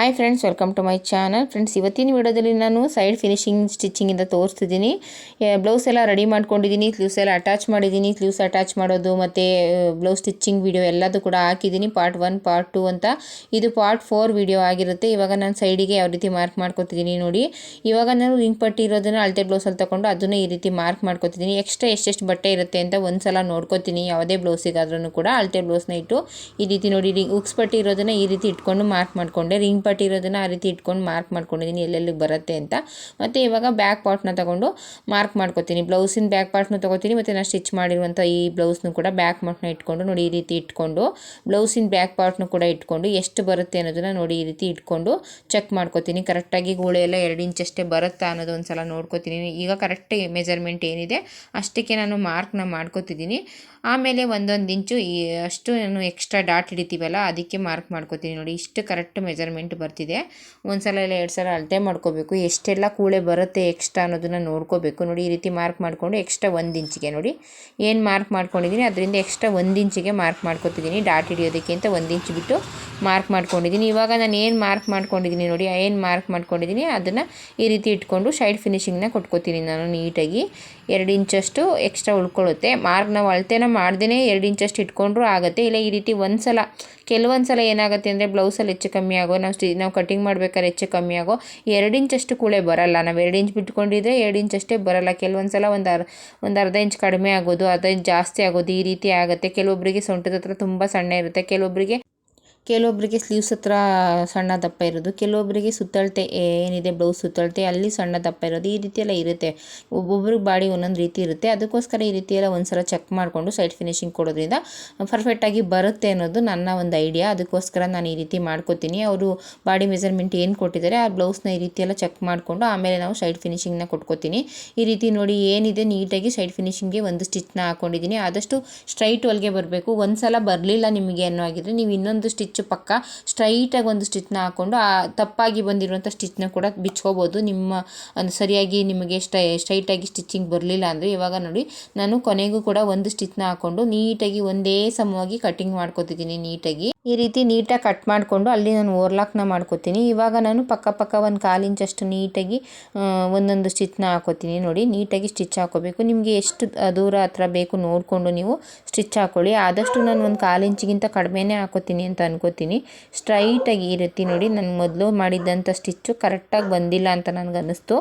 Hi friends welcome to my channel friends ಇವತ್ತಿನ ವಿಡಿಯೋದಲ್ಲಿ ನಾನು ಸೈಡ್ ಫಿನಿಶಿಂಗ್ ಸ್ಟಿಚಿಂಗಿಂದ ತೋರಿಸ್ತಿದ್ದೀನಿ. ಬ್ಲೌಸ್ ಎಲ್ಲ ರೆಡಿ ಮಾಡ್ಕೊಂಡಿದ್ದೀನಿ ಸ್ಲೀವ್ಸ್ ಎಲ್ಲ ಅಟ್ಯಾಚ್ ಮಾಡಿದ್ದೀನಿ ಸ್ಲೀವ್ಸ್ ಅಟ್ಯಾಚ್ ಮಾಡೋದು ಮತ್ತು ಬ್ಲೌಸ್ ಸ್ಟಿಚಿಂಗ್ ವಿಡಿಯೋ ಎಲ್ಲದೂ ಕೂಡ ಹಾಕಿದ್ದೀನಿ ಪಾರ್ಟ್ ಒನ್ ಪಾರ್ಟ್ ಟು ಅಂತ. ಇದು ಪಾರ್ಟ್ ಫೋರ್ ವಿಡಿಯೋ ಆಗಿರುತ್ತೆ. ಇವಾಗ ನಾನು ಸೈಡಿಗೆ ಯಾವ ರೀತಿ ಮಾರ್ಕ್ ಮಾಡ್ಕೊತಿದ್ದೀನಿ ನೋಡಿ. ಇವಾಗ ನಾನು ರಿಂಗ್ ಪಟ್ಟಿ ಇರೋದನ್ನು ಅಳತೆ ಬ್ಲೌಸಲ್ಲಿ ತಗೊಂಡು ಅದನ್ನು ಈ ರೀತಿ ಮಾರ್ಕ್ ಮಾಡ್ಕೊತಿದ್ದೀನಿ. ಎಕ್ಸ್ಟ್ರಾ ಎಷ್ಟೆಷ್ಟು ಬಟ್ಟೆ ಇರುತ್ತೆ ಅಂತ ಒಂದು ಸಲ ನೋಡ್ಕೊತೀನಿ. ಯಾವುದೇ ಬ್ಲೌಸಿಗಾದ್ರೂ ಕೂಡ ಅಳತೆ ಬ್ಲೌಸ್ನ ಇಟ್ಟು ಈ ರೀತಿ ನೋಡಿ ರಿಂಗ್ ಉಕ್ಸ್ ಪಟ್ಟಿ ಇರೋದನ್ನು ಈ ರೀತಿ ಇಟ್ಕೊಂಡು ಮಾರ್ಕ್ ಮಾಡಿಕೊಂಡೆ. ರಿಂಗ್ ಪಟ್ಟಿ ಇರೋದನ್ನು ಆ ರೀತಿ ಇಟ್ಕೊಂಡು ಮಾರ್ಕ್ ಮಾಡ್ಕೊಂಡಿದ್ದೀನಿ ಎಲ್ಲೆಲ್ಲಿಗೆ ಬರುತ್ತೆ ಅಂತ. ಮತ್ತು ಇವಾಗ ಬ್ಯಾಕ್ ಪಾರ್ಟ್ನ ತಗೊಂಡು ಮಾರ್ಕ್ ಮಾಡ್ಕೊತೀನಿ. ಬ್ಲೌಸಿನ ಬ್ಯಾಕ್ ಪಾರ್ಟ್ನ ತೊಗೋತೀನಿ, ಮತ್ತು ನಾನು ಸ್ಟಿಚ್ ಮಾಡಿರುವಂಥ ಈ ಬ್ಲೌಸ್ನು ಕೂಡ ಬ್ಯಾಕ್ ಪಾರ್ಟ್ನ ಇಟ್ಕೊಂಡು ನೋಡಿ ಈ ರೀತಿ ಇಟ್ಕೊಂಡು ಬ್ಲೌಸಿನ ಬ್ಯಾಕ್ ಪಾರ್ಟ್ನ ಕೂಡ ಇಟ್ಕೊಂಡು ಎಷ್ಟು ಬರುತ್ತೆ ಅನ್ನೋದನ್ನು ನೋಡಿ ಈ ರೀತಿ ಇಟ್ಕೊಂಡು ಚೆಕ್ ಮಾಡ್ಕೊತೀನಿ. ಕರೆಕ್ಟಾಗಿ ಗೋಳೆ ಎಲ್ಲ ಎರಡು ಇಂಚಷ್ಟೇ ಬರುತ್ತಾ ಅನ್ನೋದು ಒಂದು ಸಲ ನೋಡ್ಕೊತೀನಿ. ಈಗ ಕರೆಕ್ಟ್ ಮೆಜರ್ಮೆಂಟ್ ಏನಿದೆ, ಅಷ್ಟಕ್ಕೆ ನಾನು ಮಾರ್ಕ್ನ ಮಾಡ್ಕೋತಿದ್ದೀನಿ ಆಮೇಲೆ ಒಂದೊಂದು ಇಂಚು ಈ ಅಷ್ಟು ನಾನು ಎಕ್ಸ್ಟ್ರಾ ಡಾಟ್ ಹಿಡಿತೀವಲ್ಲ, ಅದಕ್ಕೆ ಮಾರ್ಕ್ ಮಾಡ್ಕೋತೀನಿ ನೋಡಿ. ಇಷ್ಟು ಕರೆಕ್ಟ್ ಮೆಜರ್ಮೆಂಟ್ ಬರ್ತಿದೆ. ಒಂದು ಸಲ ಇಲ್ಲ, ಎರಡು ಸಲ ಅಳತೆ ಮಾಡ್ಕೋಬೇಕು. ಎಷ್ಟೆಲ್ಲ ಕೂಳೆ ಬರುತ್ತೆ ಎಕ್ಸ್ಟ್ರಾ ಅನ್ನೋದನ್ನು ನೋಡ್ಕೋಬೇಕು. ನೋಡಿ, ಈ ರೀತಿ ಮಾರ್ಕ್ ಮಾಡಿಕೊಂಡು ಎಕ್ಸ್ಟ್ರಾ ಒಂದು ಇಂಚಿಗೆ ನೋಡಿ. ಏನು ಮಾರ್ಕ್ ಮಾಡ್ಕೊಂಡಿದ್ದೀನಿ? ಅದರಿಂದ ಎಕ್ಸ್ಟ್ರಾ ಒಂದು ಇಂಚಿಗೆ ಮಾರ್ಕ್ ಮಾಡ್ಕೊತಿದ್ದೀನಿ. ಡಾಟ್ ಹಿಡಿಯೋದಕ್ಕೆ ಅಂತ ಒಂದು ಇಂಚ್ ಬಿಟ್ಟು ಮಾರ್ಕ್ ಮಾಡ್ಕೊಂಡಿದ್ದೀನಿ. ಇವಾಗ ನಾನು ಏನು ಮಾರ್ಕ್ ಮಾಡ್ಕೊಂಡಿದ್ದೀನಿ ನೋಡಿ ಏನು ಮಾರ್ಕ್ ಮಾಡ್ಕೊಂಡಿದ್ದೀನಿ, ಅದನ್ನು ಈ ರೀತಿ ಇಟ್ಕೊಂಡು ಸೈಡ್ ಫಿನಿಷಿಂಗ್ನ ಕೊಟ್ಕೋತೀನಿ ನಾನು ನೀಟಾಗಿ. ಎರಡು ಇಂಚಷ್ಟು ಎಕ್ಸ್ಟ್ರಾ ಉಳ್ಕೊಳ್ಳುತ್ತೆ. ಮಾರ್ಕ್ ನಾವು ಅಳತೆನ ಮಾಡ್ದೇ ಎರಡು ಇಂಚಷ್ಟು ಇಟ್ಕೊಂಡ್ರೂ ಆಗುತ್ತೆ. ಇಲ್ಲ, ಈ ರೀತಿ ಒಂದು ಸಲ ಕೆಲವೊಂದು ಸಲ ಏನಾಗುತ್ತೆ ಅಂದರೆ ಬ್ಲೌಸಲ್ಲಿ ಹೆಚ್ಚು ಕಮ್ಮಿ ಆಗೋ ನಾವು ಸ್ಟಿ ನಾವು ಕಟಿಂಗ್ ಮಾಡ್ಬೇಕಾದ್ರೆ ಹೆಚ್ಚು ಕಮ್ಮಿ ಆಗೋ ಎರಡು ಇಂಚಷ್ಟು ಕೂಳೆ ಬರಲ್ಲ. ನಾವು ಎರಡು ಇಂಚ್ ಬಿಟ್ಕೊಂಡಿದ್ರೆ ಎರಡು ಇಂಚಷ್ಟೇ ಬರಲ್ಲ. ಕೆಲವೊಂದು ಸಲ ಒಂದು ಅರ್, ಒಂದು ಅರ್ಧ ಇಂಚ್ ಕಡಿಮೆ ಆಗೋದು, ಅರ್ಧ ಇಂಚ್ ಜಾಸ್ತಿ ಆಗೋದು ಈ ರೀತಿ ಆಗುತ್ತೆ. ಕೆಲವೊಬ್ಬರಿಗೆ ಸೊಂಟದ ಹತ್ರ ತುಂಬ ಸಣ್ಣ ಇರುತ್ತೆ. ಕೆಲವೊಬ್ಬರಿಗೆ ಕೆಲವೊಬ್ಬರಿಗೆ ಸ್ಲೀವ್ಸ್ ಹತ್ರ ಸಣ್ಣ ದಪ್ಪ ಇರೋದು ಕೆಲವೊಬ್ಬರಿಗೆ ಸುತ್ತಳತೆ ಏನಿದೆ ಬ್ಲೌಸ್ ಸುತ್ತಳತೆ, ಅಲ್ಲಿ ಸಣ್ಣ ದಪ್ಪ ಇರೋದು, ಈ ರೀತಿ ಎಲ್ಲ ಇರುತ್ತೆ. ಒಬ್ಬೊಬ್ರಿಗೆ ಬಾಡಿ ಒಂದೊಂದು ರೀತಿ ಇರುತ್ತೆ. ಅದಕ್ಕೋಸ್ಕರ ಈ ರೀತಿ ಎಲ್ಲ ಒಂದು ಚೆಕ್ ಮಾಡಿಕೊಂಡು ಸೈಡ್ ಫಿನಿಶಿಂಗ್ ಕೊಡೋದ್ರಿಂದ ಪರ್ಫೆಕ್ಟಾಗಿ ಬರುತ್ತೆ ಅನ್ನೋದು ನನ್ನ ಒಂದು ಐಡಿಯಾ ಅದಕ್ಕೋಸ್ಕರ ನಾನು ಈ ರೀತಿ ಮಾಡ್ಕೋತೀನಿ. ಅವರು ಬಾಡಿ ಮೆಜರ್ಮೆಂಟ್ ಏನು ಕೊಟ್ಟಿದ್ದಾರೆ, ಆ ಬ್ಲೌಸ್ನ ಈ ರೀತಿ ಚೆಕ್ ಮಾಡಿಕೊಂಡು ಆಮೇಲೆ ನಾವು ಸೈಡ್ ಫಿನಿಶಿಂಗ್ನ ಕೊಟ್ಕೋತೀನಿ. ಈ ರೀತಿ ನೋಡಿ ಏನಿದೆ ನೀಟಾಗಿ ಸೈಡ್ ಫಿನಿಶಿಂಗ್ಗೆ ಒಂದು ಸ್ಟಿಚ್ನ ಹಾಕೊಂಡಿದ್ದೀನಿ. ಆದಷ್ಟು ಸ್ಟ್ರೈಟ್ ಹೊಲಿಗೆ ಬರಬೇಕು. ಒಂದು ಸಲ ಬರಲಿಲ್ಲ ನಿಮಗೆ ಅನ್ನೋ ಆಗಿದ್ರೆ ನೀವು ಇನ್ನೊಂದು ಸ್ಟಿಚ್ ಪಕ್ಕ ಸ್ಟ್ರೈಟಾಗಿ ಒಂದು ಸ್ಟಿಚ್ನ ಹಾಕ್ಕೊಂಡು ಆ ತಪ್ಪಾಗಿ ಬಂದಿರುವಂಥ ಸ್ಟಿಚ್ನ ಕೂಡ ಬಿಚ್ಕೋಬೋದು. ನಿಮ್ಮ ಒಂದು ಸರಿಯಾಗಿ ನಿಮಗೆ ಸ್ಟೈ ಸ್ಟ್ರೈಟಾಗಿ ಸ್ಟಿಚಿಂಗ್ ಬರಲಿಲ್ಲ ಅಂದರೆ ಇವಾಗ ನೋಡಿ, ನಾನು ಕೊನೆಗೂ ಕೂಡ ಒಂದು ಸ್ಟಿಚ್ನ ಹಾಕ್ಕೊಂಡು ನೀಟಾಗಿ ಒಂದೇ ಸಮವಾಗಿ ಕಟಿಂಗ್ ಮಾಡ್ಕೋತಿದ್ದೀನಿ ನೀಟಾಗಿ. ಈ ರೀತಿ ನೀಟಾಗಿ ಕಟ್ ಮಾಡಿಕೊಂಡು ಅಲ್ಲಿ ನಾನು ಓರ್ಲಾಕ್ನ ಮಾಡ್ಕೊತೀನಿ. ಇವಾಗ ನಾನು ಪಕ್ಕ ಪಕ್ಕ ಒಂದು ಕಾಲಿಂಚಷ್ಟು ನೀಟಾಗಿ ಒಂದೊಂದು ಸ್ಟಿಚ್ನ ಹಾಕೋತೀನಿ. ನೋಡಿ, ನೀಟಾಗಿ ಸ್ಟಿಚ್ ಹಾಕೋಬೇಕು. ನಿಮಗೆ ಎಷ್ಟು ದೂರ ಹತ್ರ ಬೇಕು ನೋಡಿಕೊಂಡು ನೀವು ಸ್ಟಿಚ್ ಹಾಕ್ಕೊಳ್ಳಿ ಆದಷ್ಟು ನಾನು ಒಂದು ಕಾಲು ಇಂಚಿಗಿಂತ ಕಡಿಮೆನೇ ಹಾಕೋತೀನಿ ಅಂತ ಅನ್ಕೋತೀನಿ. ಸ್ಟ್ರೈಟಾಗಿ ಈ ರೀತಿ ನೋಡಿ, ನಾನು ಮೊದಲು ಮಾಡಿದ್ದಂಥ ಸ್ಟಿಚ್ಚು ಕರೆಕ್ಟಾಗಿ ಬಂದಿಲ್ಲ ಅಂತ ನನಗೆ ಅನ್ನಿಸ್ತು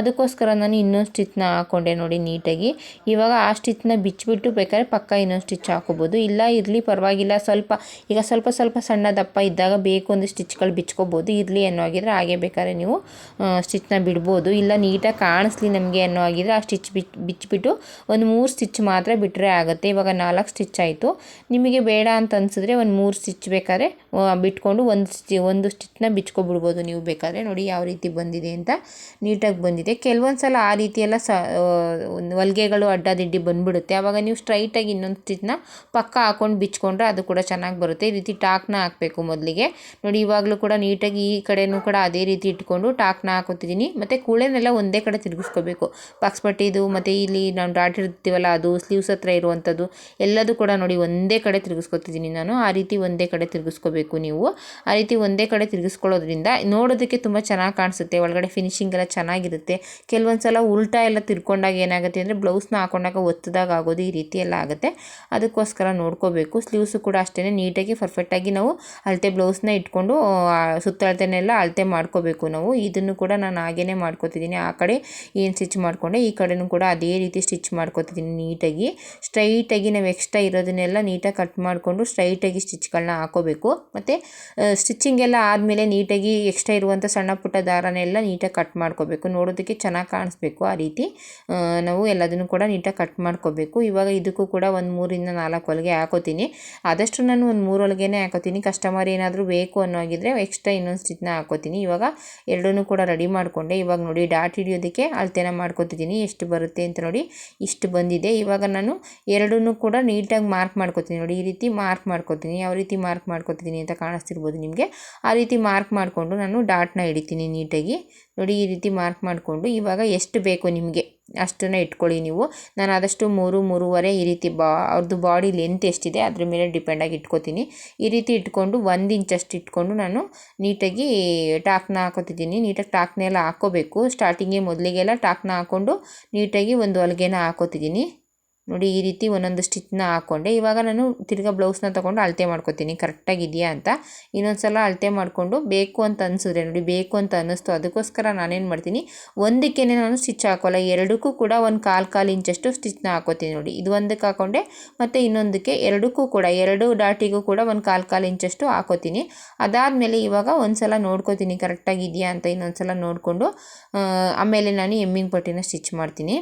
ಅದಕ್ಕೋಸ್ಕರ ನಾನು ಇನ್ನೊಂದು ಸ್ಟಿಚ್ನ ಹಾಕೊಂಡೆ ನೋಡಿ ನೀಟಾಗಿ. ಇವಾಗ ಆ ಸ್ಟಿಚ್ನ ಬಿಚ್ಚಿಬಿಟ್ಟು ಬೇಕಾದ್ರೆ ಪಕ್ಕ ಇನ್ನೊಂದು ಸ್ಟಿಚ್ ಹಾಕೋಬೋದು. ಇಲ್ಲ, ಇರಲಿ, ಪರವಾಗಿಲ್ಲ. ಸ್ವಲ್ಪ, ಈಗ ಸ್ವಲ್ಪ ಸ್ವಲ್ಪ ಸ್ವಲ್ಪ ಸಣ್ಣ ದಪ್ಪ ಇದ್ದಾಗ ಬೇಕು ಒಂದು ಸ್ಟಿಚ್ಗಳು ಬಿಚ್ಕೋಬೋದು. ಇರಲಿ ಅನ್ನೋ ಆಗಿದ್ರೆ ಹಾಗೆ ಬೇಕಾದ್ರೆ ನೀವು ಸ್ಟಿಚ್ನ ಬಿಡ್ಬೋದು. ಇಲ್ಲ ನೀಟಾಗಿ ಕಾಣಿಸ್ಲಿ ನಮಗೆ ಅನ್ನೋ ಆಗಿದ್ರೆ ಆ ಸ್ಟಿಚ್ ಬಿಚ್ ಬಿಚ್ಚಿಬಿಟ್ಟು ಒಂದು ಮೂರು ಸ್ಟಿಚ್ ಮಾತ್ರ ಬಿಟ್ಟರೆ ಆಗುತ್ತೆ. ಇವಾಗ ನಾಲ್ಕು ಸ್ಟಿಚ್ ಆಯಿತು. ನಿಮಗೆ ಬೇಡ ಅಂತ ಅನಿಸಿದ್ರೆ ಒಂದು ಮೂರು ಸ್ಟಿಚ್ ಬೇಕಾದ್ರೆ ಬಿಟ್ಕೊಂಡು ಒಂದು ಸ್ಟಿ, ಒಂದು ಸ್ಟಿಚ್ನ ಬಿಚ್ಕೊಬಿಡ್ಬೋದು ನೀವು ಬೇಕಾದ್ರೆ. ನೋಡಿ ಯಾವ ರೀತಿ ಬಂದಿದೆ ಅಂತ ನೀಟಾಗಿ ಬಂದಿದೆ. ಕೆಲವೊಂದು ಸಲ ಆ ರೀತಿಯೆಲ್ಲ ಸ ಹೊಲಿಗೆಗಳು ಅಡ್ಡದಿಡ್ಡಿ ಬಂದುಬಿಡುತ್ತೆ. ಆವಾಗ ನೀವು ಸ್ಟ್ರೈಟಾಗಿ ಇನ್ನೊಂದು ಸ್ಟಿಚ್ನ ಪಕ್ಕ ಹಾಕೊಂಡು ಬಿಚ್ಕೊಂಡ್ರೆ ಅದು ಕೂಡ ಚೆನ್ನಾಗಿ ಬರುತ್ತೆ. ಈ ರೀತಿ ಟಾಕ್ನ ಹಾಕಬೇಕು ಮೊದಲಿಗೆ. ನೋಡಿ, ಇವಾಗಲೂ ಕೂಡ ನೀಟಾಗಿ ಈ ಕಡೆನೂ ಕೂಡ ಅದೇ ರೀತಿ ಇಟ್ಕೊಂಡು ಟಾಕ್ನ ಹಾಕೋತಿದ್ದೀನಿ. ಮತ್ತು ಕೂಳೆನೆಲ್ಲ ಒಂದೇ ಕಡೆ ತಿರುಗಿಸ್ಕೋಬೇಕು. ಪಟ್ಟಿದು, ಮತ್ತು ಇಲ್ಲಿ ನಾವು ಡಾಟ್ ಇರ್ತೀವಲ್ಲ, ಅದು ಸ್ಲೀವ್ಸ್ ಹತ್ರ ಇರುವಂಥದ್ದು, ಎಲ್ಲದೂ ಕೂಡ ನೋಡಿ ಒಂದೇ ಕಡೆ ತಿರುಗಿಸ್ಕೊತಿದ್ದೀನಿ ನಾನು. ಆ ರೀತಿ ಒಂದೇ ಕಡೆ ತಿರುಗಿಸ್ಕೋಬೇಕು ನೀವು. ಆ ರೀತಿ ಒಂದೇ ಕಡೆ ತಿರುಗಿಸ್ಕೊಳ್ಳೋದ್ರಿಂದ ನೋಡೋದಕ್ಕೆ ತುಂಬ ಚೆನ್ನಾಗಿ ಕಾಣಿಸುತ್ತೆ. ಒಳಗಡೆ ಫಿನಿಶಿಂಗ್ ಎಲ್ಲ ಚೆನ್ನಾಗಿರುತ್ತೆ. ಕೆಲವೊಂದು ಸಲ ಉಲ್ಟಾ ಎಲ್ಲ ತಿರ್ಕೊಂಡಾಗ ಏನಾಗುತ್ತೆ ಅಂದರೆ ಬ್ಲೌಸ್ನ ಹಾಕೊಂಡಾಗ ಒತ್ತಿದಾಗ ಆಗೋದು ಈ ರೀತಿ ಎಲ್ಲ ಆಗುತ್ತೆ. ಅದಕ್ಕೋಸ್ಕರ ನೋಡ್ಕೋಬೇಕು. ಸ್ಲೀವ್ಸು ಕೂಡ ಅಷ್ಟೇ ನೀಟಾಗಿ ಪರ್ಫೆಕ್ಟಾಗಿ ನಾವು ಅಳತೆ ಬ್ಲೌಸ್ನ ಇಟ್ಕೊಂಡು ಸುತ್ತಳತೆನೆಲ್ಲ ಅಳತೆ ಮಾಡ್ಕೋಬೇಕು ನಾವು. ಇದನ್ನು ಕೂಡ ನಾನು ಹಾಗೇ ಮಾಡ್ಕೋತಿದ್ದೀನಿ. ಆ ಕಡೆ ಏನು ಸ್ಟಿಚ್ ಮಾಡಿಕೊಂಡೆ, ಈ ಕಡೆನೂ ಕೂಡ ಅದೇ ರೀತಿ ಸ್ಟಿಚ್ ಮಾಡ್ಕೋತಿದ್ದೀನಿ ನೀಟಾಗಿ. ಸ್ಟ್ರೈಟಾಗಿ ನಾವು ಎಕ್ಸ್ಟ್ರಾ ಇರೋದನ್ನೆಲ್ಲ ನೀಟಾಗಿ ಕಟ್ ಮಾಡಿಕೊಂಡು ಸ್ಟ್ರೈಟಾಗಿ ಸ್ಟಿಚ್ಗಳನ್ನ ಹಾಕೋಬೇಕು. ಮತ್ತು ಸ್ಟಿಚಿಂಗ್ ಎಲ್ಲ ಆದಮೇಲೆ ನೀಟಾಗಿ ಎಕ್ಸ್ಟ್ರಾ ಇರುವಂಥ ಸಣ್ಣ ಪುಟ್ಟ ದಾರನೆಲ್ಲ ನೀಟಾಗಿ ಕಟ್ ಮಾಡ್ಕೋಬೇಕು. ನೋಡೋದಕ್ಕೆ ಚೆನ್ನಾಗಿ ಕಾಣಿಸ್ಬೇಕು ಆ ರೀತಿ. ನಾವು ಎಲ್ಲದನ್ನು ಕೂಡ ನೀಟಾಗಿ ಕಟ್ ಮಾಡ್ಕೋಬೇಕು. ಇವಾಗ ಇದಕ್ಕೂ ಕೂಡ ಒಂದು ಮೂರಿಂದ ನಾಲ್ಕು ಹೊಲಿಗೆ ಹಾಕೋತೀನಿ. ಆದಷ್ಟು ನಾನು ಒಂದು ಮೂರು ಹೊಲಿಗೆ ಹಾಕೋತೀನಿ ಕಸ್ಟಮರ್ ಏನಾದರೂ ಬೇಕು ಅನ್ನೋ ಹಾಗಿದ್ರೆ ಎಕ್ಸ್ಟ್ರಾ ಇನ್ನೊಂದು ಸ್ಟಿಚ್ನ ಹಾಕೋತೀನಿ. ಇವಾಗ ಎರಡೂ ಕೂಡ ರೆಡಿ ಮಾಡಿಕೊಂಡೆ. ಇವಾಗ ನೋಡಿ ಡಾಟ್ ಹಿಡಿಯೋದಕ್ಕೆ ಅಳತೆನ ಮಾಡ್ಕೋತಿದ್ದೀನಿ. ಎಷ್ಟು ಬರುತ್ತೆ ಅಂತ ನೋಡಿ, ಇಷ್ಟು ಬಂದಿದೆ. ಇವಾಗ ನಾನು ಎರಡನ್ನೂ ಕೂಡ ನೀಟಾಗಿ ಮಾರ್ಕ್ ಮಾಡ್ಕೋತೀನಿ ನೋಡಿ. ಈ ರೀತಿ ಮಾರ್ಕ್ ಮಾಡ್ಕೋತೀನಿ. ಯಾವ ರೀತಿ ಮಾರ್ಕ್ ಮಾಡ್ಕೋತಿದ್ದೀನಿ ಅಂತ ಕಾಣಿಸ್ತಿರ್ಬೋದು ನಿಮಗೆ. ಆ ರೀತಿ ಮಾರ್ಕ್ ಮಾಡಿಕೊಂಡು ನಾನು ಡಾಟ್ನ ಹಿಡಿತೀನಿ ನೀಟಾಗಿ. ನೋಡಿ ಈ ರೀತಿ ಮಾರ್ಕ್ ಮಾಡಿಕೊಂಡು ಇವಾಗ ಎಷ್ಟು ಬೇಕು ನಿಮಗೆ? ಅಷ್ಟನ್ನು ಇಟ್ಕೊಳ್ಳಿ ನೀವು. ನಾನು ಆದಷ್ಟು ಮೂರು, ಮೂರುವರೆ ಈ ರೀತಿ ಬಾ ಅವ್ರದ್ದು ಬಾಡಿ ಲೆಂತ್ ಎಷ್ಟಿದೆ ಅದ್ರ ಮೇಲೆ ಡಿಪೆಂಡಾಗಿ ಇಟ್ಕೋತೀನಿ. ಈ ರೀತಿ ಇಟ್ಕೊಂಡು ಒಂದು ಇಂಚಷ್ಟು ಇಟ್ಕೊಂಡು ನಾನು ನೀಟಾಗಿ ಟಾಕ್ನ ಹಾಕೋತಿದ್ದೀನಿ. ನೀಟಾಗಿ ಟಾಕ್ನೆಲ್ಲ ಹಾಕೋಬೇಕು. ಸ್ಟಾರ್ಟಿಂಗೇ ಮೊದಲಿಗೆಲ್ಲ ಟಾಕ್ನ ಹಾಕ್ಕೊಂಡು ನೀಟಾಗಿ ಒಂದು ಹೊಲಿಗೆನ ಹಾಕೋತಿದ್ದೀನಿ. ನೋಡಿ, ಈ ರೀತಿ ಒಂದೊಂದು ಸ್ಟಿಚ್ನ ಹಾಕ್ಕೊಂಡೆ ಇವಾಗ ನಾನು ತಿರ್ಗಾ ಬ್ಲೌಸ್ನ ತೊಗೊಂಡು ಅಳತೆ ಮಾಡ್ಕೊತೀನಿ. ಕರೆಕ್ಟಾಗಿದೆಯಾ ಅಂತ. ಇನ್ನೊಂದು ಸಲ ಅಳತೆ ಮಾಡಿಕೊಂಡು ಬೇಕು ಅಂತ ಅನಿಸಿದ್ರೆ, ನೋಡಿ, ಬೇಕು ಅಂತ ಅನ್ನಿಸ್ತು. ಅದಕ್ಕೋಸ್ಕರ ನಾನೇನು ಮಾಡ್ತೀನಿ ಒಂದಕ್ಕೇ ನಾನು ಸ್ಟಿಚ್ ಹಾಕೋಲ್ಲ. ಎರಡಕ್ಕೂ ಕೂಡ ಒಂದು ಕಾಲು ಕಾಲು ಇಂಚಷ್ಟು ಸ್ಟಿಚ್ನ ಹಾಕೋತೀನಿ ನೋಡಿ. ಇದು ಒಂದಕ್ಕೆ ಹಾಕೊಂಡೆ, ಮತ್ತು ಇನ್ನೊಂದಕ್ಕೆ ಎರಡಕ್ಕೂ ಕೂಡ, ಎರಡು ಡಾಟಿಗೂ ಕೂಡ ಒಂದು ಕಾಲು ಕಾಲು ಇಂಚಷ್ಟು ಹಾಕೋತೀನಿ. ಅದಾದಮೇಲೆ ಇವಾಗ ಒಂದು ಸಲ ನೋಡ್ಕೋತೀನಿ ಕರೆಕ್ಟಾಗಿದೆಯಾ ಅಂತ ಇನ್ನೊಂದು ಸಲ ನೋಡಿಕೊಂಡು ಆಮೇಲೆ ನಾನು ಎಮ್ಮಿಂಗ್ ಪಟ್ಟಿನ ಸ್ಟಿಚ್ ಮಾಡ್ತೀನಿ.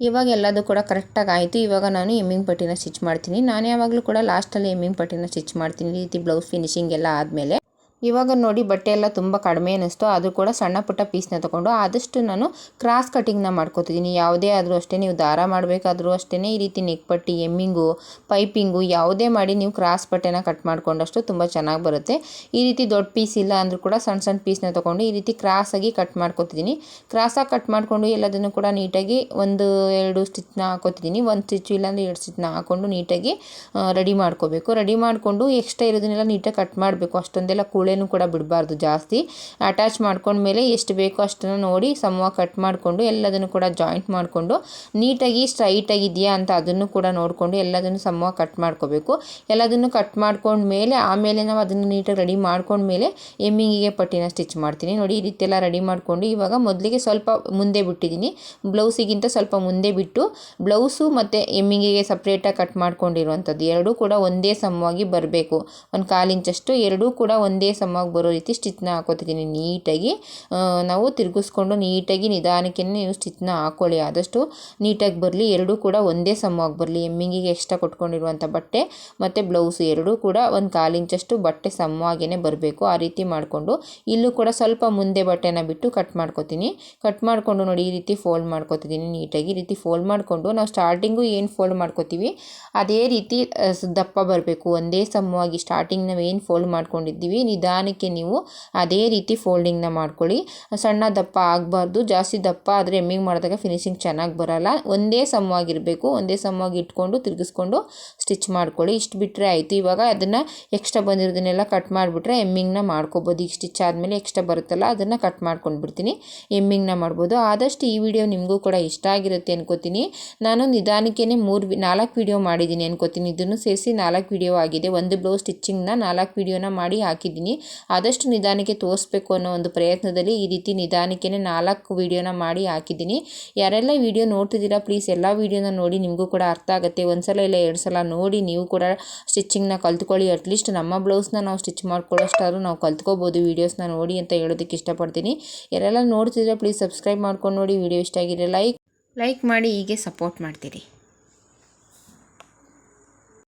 ಇವಾಗ ಎಲ್ಲದೂ ಕೂಡ ಕರೆಕ್ಟಾಗಿ ಆಯಿತು. ಇವಾಗ ನಾನು ಎಮ್ಮಿಂಗ್ ಪಟ್ಟಿನ ಸ್ಟಿಚ್ ಮಾಡ್ತೀನಿ. ನಾನು ಯಾವಾಗಲೂ ಕೂಡ ಲಾಸ್ಟಲ್ಲಿ ಎಮ್ಮಿಂಗ್ ಪಟ್ಟಿನ ಸ್ಟಿಚ್ ಮಾಡ್ತೀನಿ. ಈ ರೀತಿ ಬ್ಲೌಸ್ ಫಿನಿಶಿಂಗ್ ಎಲ್ಲ ಆದಮೇಲೆ. ಇವಾಗ ನೋಡಿ ಬಟ್ಟೆ ಎಲ್ಲ ತುಂಬ ಕಡಿಮೆ ಅನ್ನಿಸ್ತು. ಅದು ಕೂಡ ಸಣ್ಣ ಪುಟ್ಟ ಪೀಸ್ನ ತೊಗೊಂಡು ಆದಷ್ಟು ನಾನು ಕ್ರಾಸ್ ಕಟಿಂಗ್ನ ಮಾಡ್ಕೋತಿದ್ದೀನಿ ಯಾವುದೇ ಆದರೂ ಅಷ್ಟೇ ನೀವು ದಾರ ಮಾಡಬೇಕಾದ್ರೂ ಅಷ್ಟೇ ಈ ರೀತಿ ನೆಕ್ಪಟ್ಟಿ ಎಮ್ಮಿಂಗು ಪೈಪಿಂಗು ಯಾವುದೇ ಮಾಡಿ ನೀವು ಕ್ರಾಸ್ ಬಟ್ಟೆನ ಕಟ್ ಮಾಡಿಕೊಂಡಷ್ಟು ತುಂಬ ಚೆನ್ನಾಗಿ ಬರುತ್ತೆ. ಈ ರೀತಿ ದೊಡ್ಡ ಪೀಸ್ ಇಲ್ಲ ಅಂದರೂ ಕೂಡ ಸಣ್ಣ ಸಣ್ಣ ಪೀಸ್ನ ತೊಗೊಂಡು ಈ ರೀತಿ ಕ್ರಾಸಾಗಿ ಕಟ್ ಮಾಡ್ಕೋತಿದ್ದೀನಿ ಕ್ರಾಸಾಗಿ ಕಟ್ ಮಾಡಿಕೊಂಡು ಎಲ್ಲದನ್ನು ಕೂಡ ನೀಟಾಗಿ ಒಂದು ಎರಡು ಸ್ಟಿಚ್ನ ಹಾಕೋತಿದ್ದೀನಿ ಒಂದು ಸ್ಟಿಚ್ ಇಲ್ಲಾಂದರೆ ಎರಡು ಸ್ಟಿಚ್ನ ಹಾಕ್ಕೊಂಡು ನೀಟಾಗಿ ರೆಡಿ ಮಾಡ್ಕೋಬೇಕು. ರೆಡಿ ಮಾಡಿಕೊಂಡು ಎಕ್ಸ್ಟ್ರಾ ಇರೋದನ್ನೆಲ್ಲ ನೀಟಾಗಿ ಕಟ್ ಮಾಡಬೇಕು. ಅಷ್ಟೊಂದೆಲ್ಲ ಕೂಳೆನೂ ಕೂಡ ಬಿಡಬಾರ್ದು ಜಾಸ್ತಿ. ಅಟ್ಯಾಚ್ ಮಾಡ್ಕೊಂಡ್ಮೇಲೆ ಎಷ್ಟು ಬೇಕೋ ಅಷ್ಟನ್ನು ನೋಡಿ ಸಮವಾಗಿ ಕಟ್ ಮಾಡಿಕೊಂಡು ಎಲ್ಲದನ್ನು ಕೂಡ ಜಾಯಿಂಟ್ ಮಾಡಿಕೊಂಡು ನೀಟಾಗಿ ಸ್ಟ್ರೈಟಾಗಿದೆಯಾ ಅಂತ ಅದನ್ನು ಕೂಡ ನೋಡಿಕೊಂಡು ಎಲ್ಲದನ್ನು ಸಮವಾಗಿ ಕಟ್ ಮಾಡ್ಕೋಬೇಕು. ಎಲ್ಲದನ್ನು ಕಟ್ ಮಾಡ್ಕೊಂಡ್ಮೇಲೆ ಆಮೇಲೆ ನಾವು ಅದನ್ನು ನೀಟಾಗಿ ರೆಡಿ ಮಾಡ್ಕೊಂಡ್ಮೇಲೆ ಎಮ್ಮಿಂಗಿಗೆ ಪಟ್ಟಿನ ಸ್ಟಿಚ್ ಮಾಡ್ತೀನಿ. ನೋಡಿ, ಈ ರೀತಿ ಎಲ್ಲ ರೆಡಿ ಮಾಡಿಕೊಂಡು ಇವಾಗ ಮೊದಲಿಗೆ ಸ್ವಲ್ಪ ಮುಂದೆ ಬಿಟ್ಟಿದ್ದೀನಿ. ಬ್ಲೌಸಿಗಿಂತ ಸ್ವಲ್ಪ ಮುಂದೆ ಬಿಟ್ಟು ಬ್ಲೌಸು ಮತ್ತು ಎಮ್ಮಿಂಗಿಗೆ ಸಪ್ರೇಟಾಗಿ ಕಟ್ ಮಾಡ್ಕೊಂಡಿರುವಂಥದ್ದು ಎರಡೂ ಕೂಡ ಒಂದೇ ಸಮವಾಗಿ ಬರಬೇಕು. ಒಂದು ಕಾಲು ಇಂಚಷ್ಟು ಎರಡೂ ಕೂಡ ಒಂದೇ ಸಮವಾಗಿ ಬರೋ ರೀತಿ ಸ್ಟಿಚ್ನ ಹಾಕೋತಿದ್ದೀನಿ. ನೀಟಾಗಿ ನಾವು ತಿರುಗಿಸ್ಕೊಂಡು ನೀಟಾಗಿ ನಿಧಾನಕ್ಕೆ ನೀವು ಸ್ಟಿಚ್ನ ಹಾಕೊಳ್ಳಿ. ಆದಷ್ಟು ನೀಟಾಗಿ ಬರಲಿ. ಎರಡೂ ಕೂಡ ಒಂದೇ ಸಮವಾಗಿ ಬರಲಿ. ಎಮ್ಮಿಂಗಿಗೆ ಎಕ್ಸ್ಟ್ರಾ ಕೊಟ್ಕೊಂಡಿರುವಂಥ ಬಟ್ಟೆ ಮತ್ತು ಬ್ಲೌಸ್ ಎರಡೂ ಕೂಡ ಒಂದು ಕಾಲು ಇಂಚಷ್ಟು ಬಟ್ಟೆ ಸಮವಾಗಿಯೇ ಬರಬೇಕು. ಆ ರೀತಿ ಮಾಡಿಕೊಂಡು ಇಲ್ಲೂ ಕೂಡ ಸ್ವಲ್ಪ ಮುಂದೆ ಬಟ್ಟೆನ ಬಿಟ್ಟು ಕಟ್ ಮಾಡ್ಕೊತೀನಿ. ಕಟ್ ಮಾಡಿಕೊಂಡು ನೋಡಿ ಈ ರೀತಿ ಫೋಲ್ಡ್ ಮಾಡ್ಕೊತಿದ್ದೀನಿ ನೀಟಾಗಿ. ಈ ರೀತಿ ಫೋಲ್ಡ್ ಮಾಡಿಕೊಂಡು ನಾವು ಸ್ಟಾರ್ಟಿಂಗು ಏನು ಫೋಲ್ಡ್ ಮಾಡ್ಕೋತೀವಿ? ಅದೇ ರೀತಿ ದಪ್ಪ ಬರಬೇಕು. ಒಂದೇ ಸಮವಾಗಿ ಸ್ಟಾರ್ಟಿಂಗ್ ನಾವು ಏನು ಫೋಲ್ಡ್ ಮಾಡ್ಕೊಂಡಿದ್ದೀವಿ? ನಿಧಾನಕ್ಕೆ ನೀವು ಅದೇ ರೀತಿ ಫೋಲ್ಡಿಂಗ್ನ ಮಾಡ್ಕೊಳ್ಳಿ. ಸಣ್ಣ ದಪ್ಪ ಆಗಬಾರ್ದು, ಜಾಸ್ತಿ ದಪ್ಪ ಆದರೆ ಎಮ್ಮಿಂಗ್ ಮಾಡಿದಾಗ ಫಿನಿಶಿಂಗ್ ಚೆನ್ನಾಗಿ ಬರೋಲ್ಲ. ಒಂದೇ ಸಮವಾಗಿರಬೇಕು, ಒಂದೇ ಸಮವಾಗಿ ಇಟ್ಕೊಂಡು ತಿರುಗಿಸ್ಕೊಂಡು ಸ್ಟಿಚ್ ಮಾಡ್ಕೊಳ್ಳಿ. ಇಷ್ಟು ಬಿಟ್ಟರೆ ಆಯಿತು. ಇವಾಗ ಅದನ್ನು ಎಕ್ಸ್ಟ್ರಾ ಬಂದಿರೋದನ್ನೆಲ್ಲ ಕಟ್ ಮಾಡಿಬಿಟ್ರೆ ಎಮ್ಮಿಂಗ್ನ ಮಾಡ್ಕೋಬೋದು. ಈಗ ಸ್ಟಿಚ್ ಆದಮೇಲೆ ಎಕ್ಸ್ಟ್ರಾ ಬರುತ್ತಲ್ಲ, ಅದನ್ನು ಕಟ್ ಮಾಡ್ಕೊಂಡು ಬಿಡ್ತೀನಿ ಎಮ್ಮಿಂಗ್ನ ಮಾಡ್ಬೋದು. ಆದಷ್ಟು ಈ ವಿಡಿಯೋ ನಿಮಗೂ ಕೂಡ ಇಷ್ಟ ಆಗಿರುತ್ತೆ ಅನ್ಕೋತೀನಿ. ನಾನು ನಿಧಾನಕ್ಕೆ ಮೂರು ನಾಲ್ಕು ವಿಡಿಯೋ ಮಾಡಿದ್ದೀನಿ ಅನ್ಕೋತೀನಿ. ಇದನ್ನು ಸೇರಿಸಿ ನಾಲ್ಕು ವಿಡಿಯೋ ಆಗಿದೆ. ಒಂದು ಬ್ಲೌಸ್ ಸ್ಟಿಚ್ಚಿಂಗ್ನ ನಾಲ್ಕು ವಿಡಿಯೋನ ಮಾಡಿ ಹಾಕಿದ್ದೀನಿ. ಆದಷ್ಟು ನಿಧಾನಕ್ಕೆ ತೋರಿಸ್ಬೇಕು ಅನ್ನೋ ಒಂದು ಪ್ರಯತ್ನದಲ್ಲಿ ಈ ರೀತಿ ನಿಧಾನಕ್ಕೆ ನಾಲ್ಕು ವೀಡಿಯೋನ ಮಾಡಿ ಹಾಕಿದ್ದೀನಿ. ಯಾರೆಲ್ಲ ವೀಡಿಯೋ ನೋಡ್ತಿದ್ದೀರಾ ಪ್ಲೀಸ್ ಎಲ್ಲ ವೀಡಿಯೋನ ನೋಡಿ ನಿಮಗೂ ಕೂಡ ಅರ್ಥ ಆಗುತ್ತೆ. ಒಂದು ಸಲ ಇಲ್ಲ ಎರಡು ಸಲ ನೋಡಿ ನೀವು ಕೂಡ ಸ್ಟಿಚ್ಚಿಂಗ್ನ ಕಲ್ತ್ಕೊಳ್ಳಿ. ಅಟ್ಲೀಸ್ಟ್ ನಮ್ಮ ಬ್ಲೌಸ್ನ ನಾವು ಸ್ಟಿಚ್ ಮಾಡ್ಕೊಳ್ಳೋಷ್ಟಾದ್ರೂ ನಾವು ಕಲ್ತ್ಕೋಬೋದು ವೀಡಿಯೋಸ್ನ ನೋಡಿ ಅಂತ ಹೇಳೋದಕ್ಕೆ ಇಷ್ಟಪಡ್ತೀನಿ. ಯಾರೆಲ್ಲ ನೋಡ್ತಿದ್ದೀರಾ ಪ್ಲೀಸ್ ಸಬ್ಸ್ಕ್ರೈಬ್ ಮಾಡ್ಕೊಂಡು ನೋಡಿ. ವೀಡಿಯೋ ಇಷ್ಟ ಆಗಿದೆ ಲೈಕ್ ಲೈಕ್ ಮಾಡಿ ಹೀಗೆ ಸಪೋರ್ಟ್ ಮಾಡ್ತೀರಿ.